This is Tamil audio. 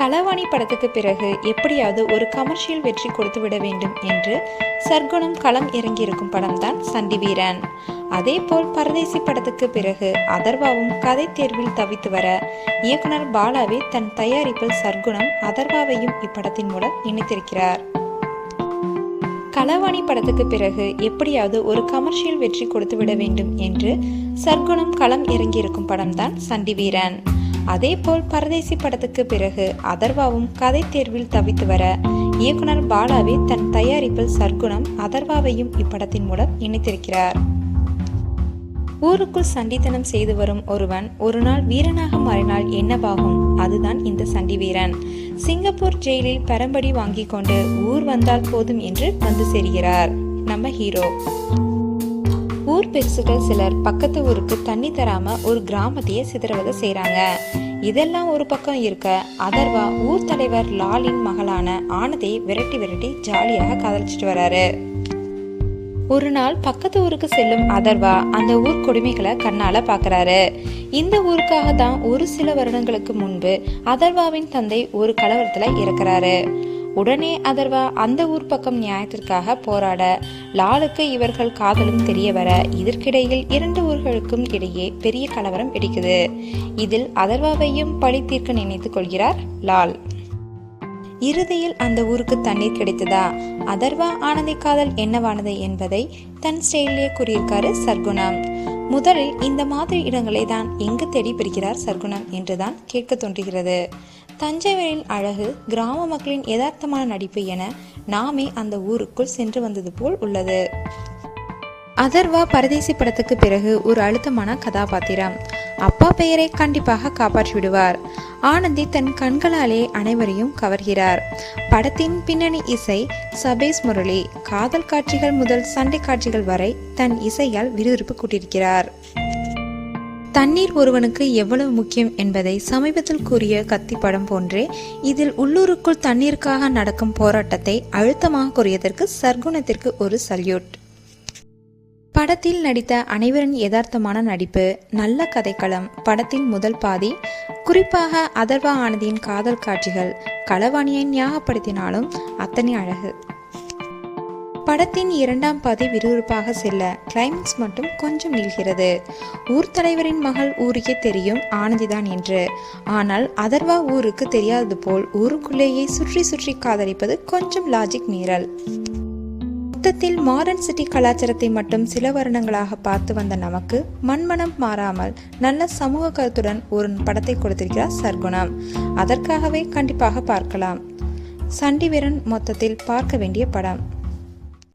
களவாணி படத்துக்கு பிறகு எப்படியாவது ஒரு கமர்ஷியல் வெற்றி கொடுத்துவிட வேண்டும் என்று சர்க்குணம் களம் இறங்கியிருக்கும் படம்தான் சண்டி வீரன். அதேபோல் பரதேசி படத்துக்கு பிறகு அதர்வாவும் கதை தேர்வில் தவித்து வர இயக்குனர் பாலாவே தன் தயாரிப்பில் சர்க்குணம் அதர்வாவையும் இப்படத்தின் மூலம் இணைத்திருக்கிறார். களவாணி படத்துக்கு பிறகு எப்படியாவது ஒரு கமர்ஷியல் வெற்றி கொடுத்துவிட வேண்டும் என்று சர்க்குணம் களம் இறங்கியிருக்கும் படம்தான் சண்டி வீரன். அதேபோல் பரதேசி படத்துக்கு பிறகு அதர்வாவும் கதை தேர்வில் தவித்து வர இயக்குனர் பாலாவே தன் தயாரிப்பில் சர்க்குணம் அதர்வாவையும் இப்படத்தின் மூலம் இணைத்திருக்கிறார். ஊருக்குள் சண்டித்தனம் செய்து வரும் ஒருவன் ஒரு நாள் வீரனாக மாறினால் என்னவாகும்? அதுதான் இந்த சண்டி வீரன். சிங்கப்பூர் ஜெயிலில் பெரம்படி வாங்கி கொண்டு ஊர் வந்தால் போதும் என்று வந்து சேர்கிறார். நம்ம ஹீரோ. ஊர் பெருசுகள் சிலர் பக்கத்து ஊருக்கு தண்ணி தராம ஒரு கிராமத்தையே சிதறவதை செய்றாங்க. இதெல்லாம் ஒரு பக்கம் இருக்க அதர்வா ஊர் தலைவர் லாலின் மகளான ஆனதை விரட்டி விரட்டி ஜாலியாக காதலிச்சிட்டு வராரு. ஒரு நாள் பக்கத்து ஊருக்கு செல்லும் அதர்வா அந்த ஊர் கொடுமைகளை கண்ணால பாக்குறாரு. இந்த ஊருக்காக தான் ஒரு சில வருடங்களுக்கு முன்பு அதர்வாவின் தந்தை ஒரு கலவரத்துல இறக்குறாரு. உடனே அதர்வா அந்த ஊர் பக்கம் நியாயத்திற்காக போராட லாலுக்கு இவர்கள் காதலும் தெரிய வர இதற்கிடையில் இரண்டு ஊர்களுக்கும் இடையே பெரிய கலவரம் வெடிக்குது இதில் அதர்வாவையும் பழி தீர்க்க நினைத்துக் கொள்கிறார் லால். இறுதியில் அந்த ஊருக்கு தண்ணீர் கிடைத்ததா? அதர்வா ஆனந்தி காதல் என்னவானது என்பதை தன் ஸ்டைலே கூறியிருக்காரு சர்க்குணம் முதலில் இந்த மாதிரி இடங்களை தான் எங்கு தேடி பிரிக்கிறார் சர்க்குணம் என்றுதான் கேட்க தோன்றுகிறது. தஞ்சைவரின் அழகு கிராம மக்களின் யதார்த்தமான நடிப்பு என நாமே அந்த ஊருக்குள் சென்று வந்தது போல் உள்ளது. அதர்வா பரதேசி படத்துக்கு பிறகு ஒரு அழுத்தமான கதாபாத்திரம். அப்பா பெயரை கண்டிப்பாக காப்பாற்றி விடுவார். ஆனந்தி தன் கண்களாலே அனைவரையும் கவர்கிறார். படத்தின் பின்னணி இசை சபேஸ் முரளி. காதல் காட்சிகள் முதல் சண்டை காட்சிகள் வரை தன் இசையால் விறுவிறுப்பு கூட்டியிருக்கிறார் தண்ணீர் ஒருவனுக்கு எவ்வளவு முக்கியம் என்பதை சமீபத்தில் கூறிய கத்தி படம் போன்றே இதில் உள்ளூருக்குள் தண்ணீருக்காக நடக்கும் போராட்டத்தை அழுத்தமாக கூறியதற்கு சர்க்குணத்திற்கு ஒரு சல்யூட். படத்தில் நடித்த அனைவரின் யதார்த்தமான நடிப்பு நல்ல கதைக்களம் படத்தின் முதல் பாதி குறிப்பாக அதர்வா ஆனதியின் காதல் காட்சிகள் களவாணியை ஞாபகப்படுத்தினாலும் அத்தனை அழகு. படத்தின் இரண்டாம் பாதி விறுவிறுப்பாக செல்ல கிளைமேக்ஸ் மட்டும் கொஞ்சம் நீள்கிறது. ஊர் தலைவரின் மகள் ஊருக்கே தெரியும் ஆனந்திதான் என்று. ஆனால் அதர்வா ஊருக்கு தெரியாதது போல் ஊருக்குள்ளேயே சுற்றி சுற்றி காதலிப்பது கொஞ்சம் லாஜிக் மீறல். மொத்தத்தில் மாடர்ன் சிட்டி கலாச்சாரத்தை மட்டும் சில வருடங்களாக பார்த்து வந்த நமக்கு மண்மனம் மாறாமல் நல்ல சமூக கருத்துடன் ஒரு படத்தை கொடுத்திருக்கிறார் சர்க்குணம் அதற்காகவே கண்டிப்பாக பார்க்கலாம். சண்டிவீரன் மொத்தத்தில் பார்க்க வேண்டிய படம்.